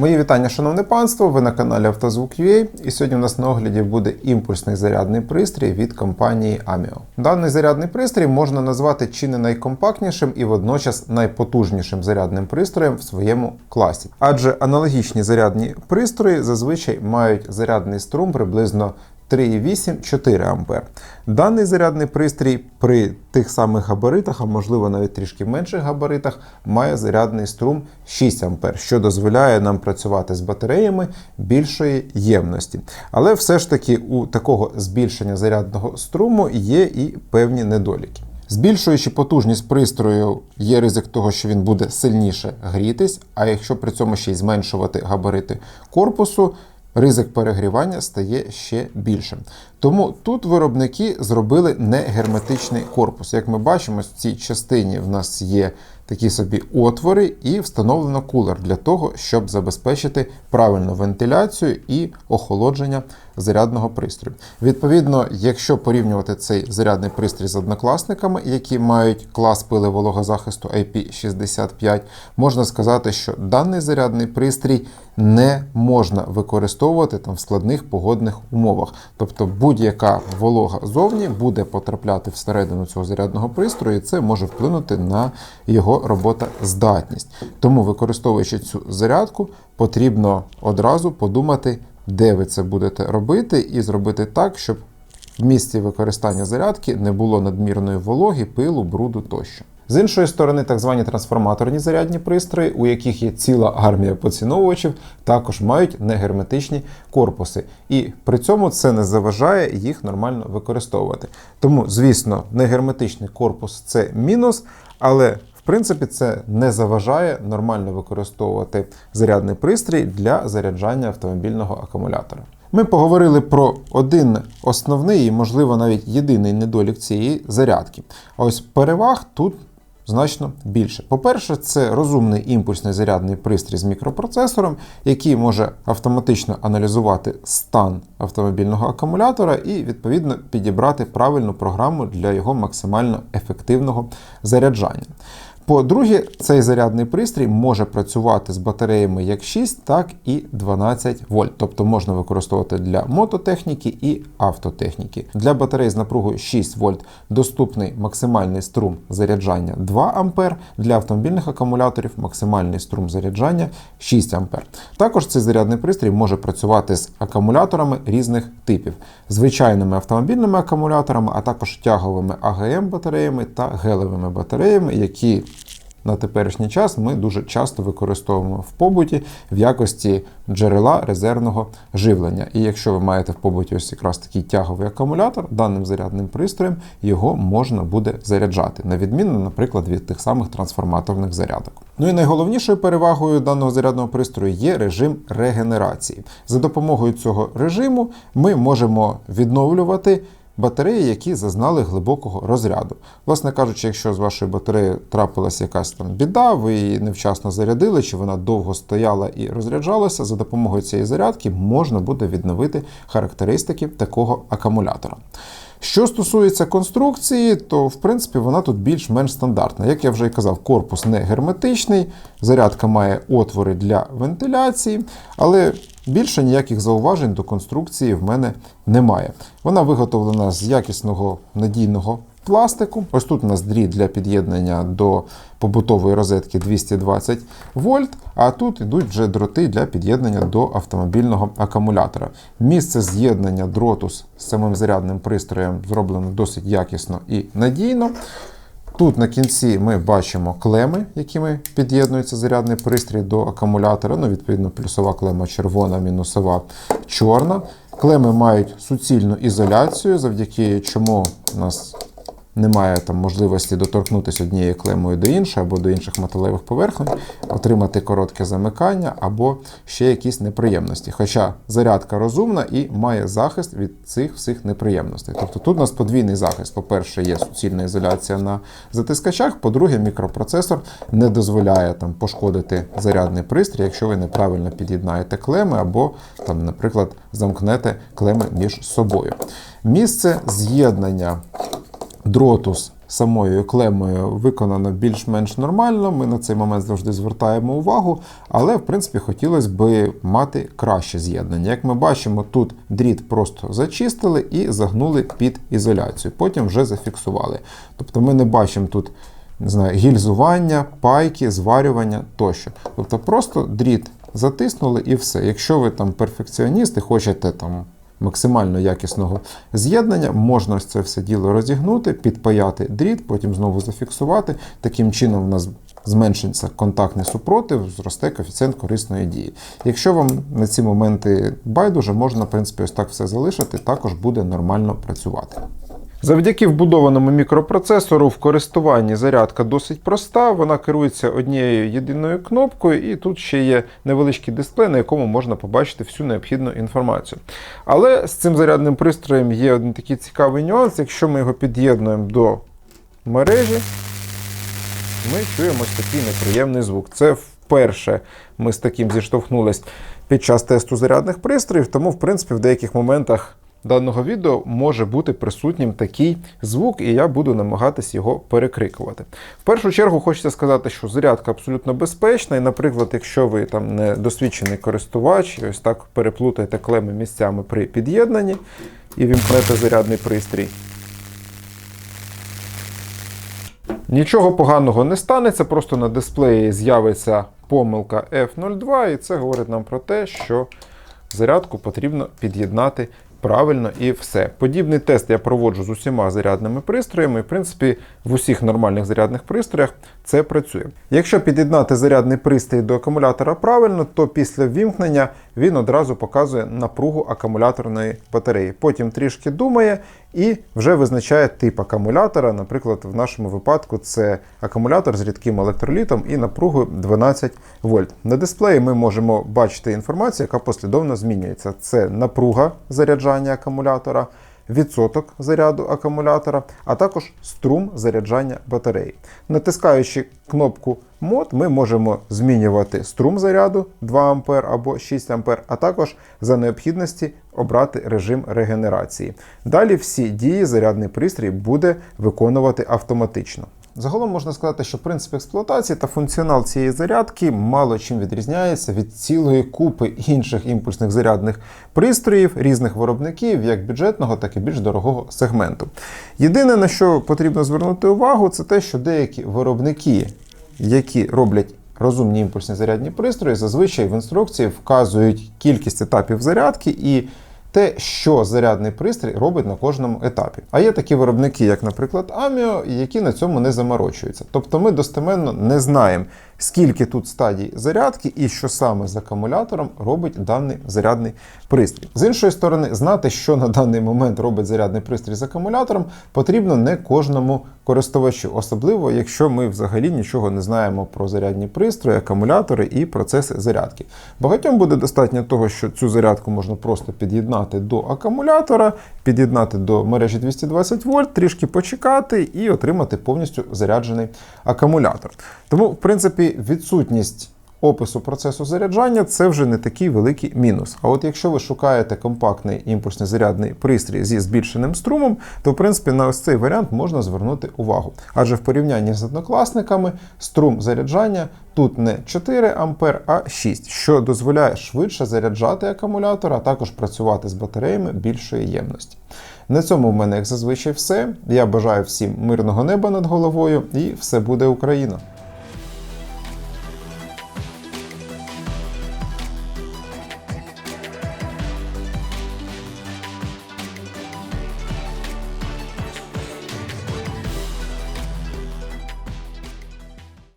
Мої вітання, шановне панство. Ви на каналі Автозвук.ua і сьогодні у нас на огляді буде імпульсний зарядний пристрій від компанії Amio. Даний зарядний пристрій можна назвати чи не найкомпактнішим і водночас найпотужнішим зарядним пристроєм в своєму класі. Адже аналогічні зарядні пристрої зазвичай мають зарядний струм приблизно 3,8-4 А. Даний зарядний пристрій при тих самих габаритах, а можливо навіть трішки менших габаритах, має зарядний струм 6 А, що дозволяє нам працювати з батареями більшої ємності. Але все ж таки у такого збільшення зарядного струму є і певні недоліки. Збільшуючи потужність пристрою, є ризик того, що він буде сильніше грітись, а якщо при цьому ще й зменшувати габарити корпусу, ризик перегрівання стає ще більшим. Тому тут виробники зробили негерметичний корпус. Як ми бачимо, в цій частині в нас є такі собі отвори, і встановлено кулер для того, щоб забезпечити правильну вентиляцію і охолодження зарядного пристрою. Відповідно, якщо порівнювати цей зарядний пристрій з однокласниками, які мають клас пили вологозахисту IP65, можна сказати, що даний зарядний пристрій не можна використовувати там в складних погодних умовах. Тобто будь-яка волога зовні буде потрапляти всередину цього зарядного пристрою, і це може вплинути на його роботоздатність. Тому, використовуючи цю зарядку, потрібно одразу подумати, де ви це будете робити, і зробити так, щоб в місці використання зарядки не було надмірної вологи, пилу, бруду тощо. З іншої сторони, так звані трансформаторні зарядні пристрої, у яких є ціла армія поціновувачів, також мають негерметичні корпуси. І при цьому це не заважає їх нормально використовувати. Тому, звісно, негерметичний корпус це мінус, але в принципі, це не заважає нормально використовувати зарядний пристрій для заряджання автомобільного акумулятора. Ми поговорили про один основний і, можливо, навіть єдиний недолік цієї зарядки. А ось переваг тут значно більше. По-перше, це розумний імпульсний зарядний пристрій з мікропроцесором, який може автоматично аналізувати стан автомобільного акумулятора і, відповідно, підібрати правильну програму для його максимально ефективного заряджання. По-друге, цей зарядний пристрій може працювати з батареями як 6, так і 12 вольт. Тобто можна використовувати для мототехніки і автотехніки. Для батарей з напругою 6 вольт доступний максимальний струм заряджання 2 А, для автомобільних акумуляторів максимальний струм заряджання 6 А. Також цей зарядний пристрій може працювати з акумуляторами різних типів, звичайними автомобільними акумуляторами, а також тяговими АГМ батареями та гелевими батареями, які на теперішній час ми дуже часто використовуємо в побуті в якості джерела резервного живлення. І якщо ви маєте в побуті ось якраз такий тяговий акумулятор, даним зарядним пристроєм його можна буде заряджати, на відміну, наприклад, від тих самих трансформаторних зарядок. Ну і найголовнішою перевагою даного зарядного пристрою є режим регенерації. За допомогою цього режиму ми можемо відновлювати батареї, які зазнали глибокого розряду. Власне кажучи, якщо з вашої батареї трапилася якась там біда, ви її невчасно зарядили, чи вона довго стояла і розряджалася, за допомогою цієї зарядки можна буде відновити характеристики такого акумулятора. Що стосується конструкції, то в принципі вона тут більш-менш стандартна. Як я вже і казав, корпус не герметичний, зарядка має отвори для вентиляції, але більше ніяких зауважень до конструкції в мене немає. Вона виготовлена з якісного надійного пластику. Ось тут у нас дріт для під'єднання до побутової розетки 220 вольт, а тут йдуть вже дроти для під'єднання до автомобільного акумулятора. Місце з'єднання дроту з самим зарядним пристроєм зроблено досить якісно і надійно. Тут на кінці ми бачимо клеми, якими під'єднується зарядний пристрій до акумулятора. Ну, Відповідно, плюсова клема червона, мінусова чорна. Клеми мають суцільну ізоляцію, завдяки чому у нас немає там можливості доторкнутися однією клемою до іншої або до інших металевих поверхонь, отримати коротке замикання або ще якісь неприємності. Хоча зарядка розумна і має захист від цих всіх неприємностей. Тобто тут у нас подвійний захист. По-перше, є суцільна ізоляція на затискачах, по-друге, мікропроцесор не дозволяє там пошкодити зарядний пристрій, якщо ви неправильно під'єднаєте клеми або, там, наприклад, замкнете клеми між собою. Місце з'єднання дроту з самою клемою виконано більш-менш нормально. Ми на цей момент завжди звертаємо увагу, але в принципі хотілося б мати краще з'єднання. Як ми бачимо, тут дріт просто зачистили і загнули під ізоляцію. Потім вже зафіксували. Тобто ми не бачимо тут не знаю, гільзування, пайки, зварювання тощо. Тобто просто дріт затиснули і все. Якщо ви там перфекціоніст і хочете там максимально якісного з'єднання, можна ось це все діло розігнути, підпаяти дріт, потім знову зафіксувати. Таким чином, в нас зменшиться контактний супротив, зросте коефіцієнт корисної дії. Якщо вам на ці моменти байдуже, можна, в принципі, ось так все залишити, також буде нормально працювати. Завдяки вбудованому мікропроцесору в користуванні зарядка досить проста. Вона керується однією єдиною кнопкою, і тут ще є невеличкий дисплей, на якому можна побачити всю необхідну інформацію. Але з цим зарядним пристроєм є один такий цікавий нюанс. Якщо ми його під'єднуємо до мережі, ми чуємо такий неприємний звук. Це вперше ми з таким зіштовхнулись під час тесту зарядних пристроїв, тому, в принципі, в деяких моментах даного відео може бути присутнім такий звук, і я буду намагатись його перекрикувати. В першу чергу хочеться сказати, що зарядка абсолютно безпечна, і, наприклад, якщо ви там не досвідчений користувач, і ось так переплутаєте клеми місцями при під'єднанні і вімкнете зарядний пристрій. Нічого поганого не станеться, просто на дисплеї з'явиться помилка F02, і це говорить нам про те, що зарядку потрібно під'єднати правильно і все. Подібний тест я проводжу з усіма зарядними пристроями. В принципі, в усіх нормальних зарядних пристроях це працює. Якщо під'єднати зарядний пристрій до акумулятора правильно, то після ввімкнення він одразу показує напругу акумуляторної батареї. Потім трішки думає і вже визначає тип акумулятора. Наприклад, в нашому випадку це акумулятор з рідким електролітом і напругою 12 вольт. На дисплеї ми можемо бачити інформацію, яка послідовно змінюється. Це напруга заряджання акумулятора. Відсоток заряду акумулятора, а також струм заряджання батареї. Натискаючи кнопку мод, ми можемо змінювати струм заряду 2 А або 6 А, а також за необхідності обрати режим регенерації. Далі всі дії зарядний пристрій буде виконувати автоматично. Загалом можна сказати, що принцип експлуатації та функціонал цієї зарядки мало чим відрізняється від цілої купи інших імпульсних зарядних пристроїв різних виробників, як бюджетного, так і більш дорогого сегменту. Єдине, на що потрібно звернути увагу, це те, що деякі виробники, які роблять розумні імпульсні зарядні пристрої, зазвичай в інструкції вказують кількість етапів зарядки і те, що зарядний пристрій робить на кожному етапі. А є такі виробники, як, наприклад, Аміо, які на цьому не заморочуються. Тобто ми достеменно не знаємо, скільки тут стадій зарядки і що саме з акумулятором робить даний зарядний пристрій. З іншої сторони, знати, що на даний момент робить зарядний пристрій з акумулятором, потрібно не кожному користувачу, особливо якщо ми взагалі нічого не знаємо про зарядні пристрої, акумулятори і процеси зарядки. Багатьом буде достатньо того, що цю зарядку можна просто під'єднати до акумулятора, під'єднати до мережі 220 вольт, трішки почекати і отримати повністю заряджений акумулятор. Тому, в відсутність опису процесу заряджання це вже не такий великий мінус. А от якщо ви шукаєте компактний імпульсний зарядний пристрій зі збільшеним струмом, то в принципі на ось цей варіант можна звернути увагу. Адже в порівнянні з однокласниками струм заряджання тут не 4 А, а 6, що дозволяє швидше заряджати акумулятор, а також працювати з батареями більшої ємності. На цьому в мене, як зазвичай, все. Я бажаю всім мирного неба над головою і все буде Україна!